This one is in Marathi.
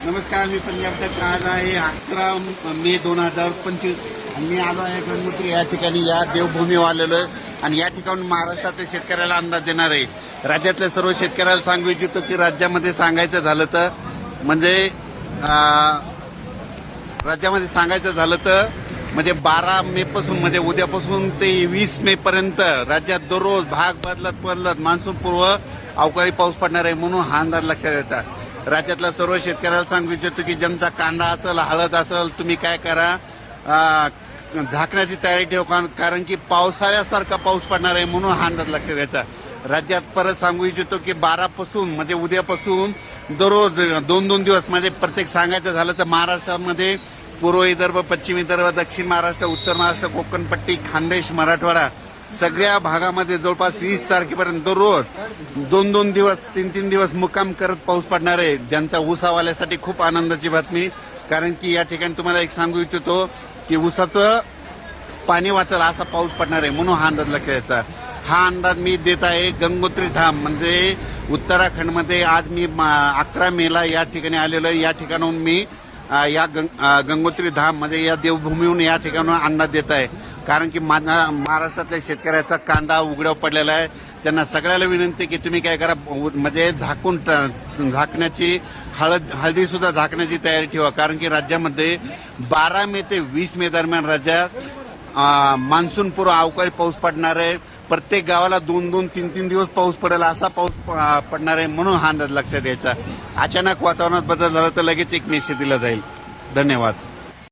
नमस्कार मी पंजाबच्या आज आहे अकरा मे दोन हजार पंचवीस. मी आलो आहे गंगोत्री या ठिकाणी या देवभूमीवर आलेलो आहे. आणि या ठिकाणी महाराष्ट्रातल्या शेतकऱ्याला अंदाज देणार आहे. राज्यातल्या सर्व शेतकऱ्याला सांगू इच्छितो की राज्यामध्ये सांगायचं झालं तर म्हणजे राज्यामध्ये सांगायचं झालं तर म्हणजे बारा मे पासून म्हणजे उद्यापासून ते वीस मे पर्यंत राज्यात दररोज भाग बदलत बदलत मान्सून पूर्व अवकाळी पाऊस पडणार आहे म्हणून हा अंदाज लक्षात येतात राज्यातल्या सर्व शेतकऱ्याला सांगू इच्छितो की ज्यांचा कांदा असेल हळद असेल तुम्ही काय करा. झाकण्याची तयारी ठेवा कारण- कारण की पावसाळ्यासारखा पाऊस पडणार आहे म्हणून हा अंदाज लक्षात घ्यायचा. राज्यात परत सांगू इच्छितो की बारापासून म्हणजे उद्यापासून दररोज दोन दोन दिवस म्हणजे प्रत्येक सांगायचं झालं तर महाराष्ट्रामध्ये पूर्व विदर्भ पश्चिम विदर्भ दक्षिण महाराष्ट्र उत्तर महाराष्ट्र कोकणपट्टी खानदेश मराठवाडा सगळ्या भागामध्ये जवळपास वीस तारखेपर्यंत दररोज दोन दोन दिवस तीन तीन दिवस मुक्काम करत पाऊस पडणार आहे. ज्यांचा ऊसावाल्यासाठी खूप आनंदाची बातमी. कारण की या ठिकाणी तुम्हाला एक सांगू इच्छितो की ऊसाचं पाणी वाचल असा पाऊस पडणार आहे म्हणून हा अंदाज लक्षात यायचा हा अंदाज मी देत आहे गंगोत्री धाम. म्हणजे उत्तराखंडमध्ये आज मी अकरा मेला या ठिकाणी आलेलो आहे. या ठिकाणाहून मी या गंग- गंगोत्री धाम म्हणजे या देवभूमीहून या ठिकाणाहून अंदाज देत आहे. कारण की माझा महाराष्ट्रातल्या शेतकऱ्याचा कांदा उघड्यावर पडलेला आहे. त्यांना सगळ्याला विनंती की तुम्ही काय करा म्हणजे झाकून ट- झाकण्याची हळद हळदीसुद्धा झाकण्याची तयारी ठेवा. कारण की राज्यामध्ये बारा मे ते वीस मे दरम्यान राज्यात अ, मान्सून पूर्व अवकाळी पाऊस पडणार आहे. प्रत्येक गावाला दोन दोन तीन तीन दिवस पाऊस पडेल असा पाऊस प- पडणार आहे म्हणून हा अंदाज लक्षात यायचा. अचानक वातावरणात बदल झाला तर लगेच एक मेसेज दिला जाईल. धन्यवाद.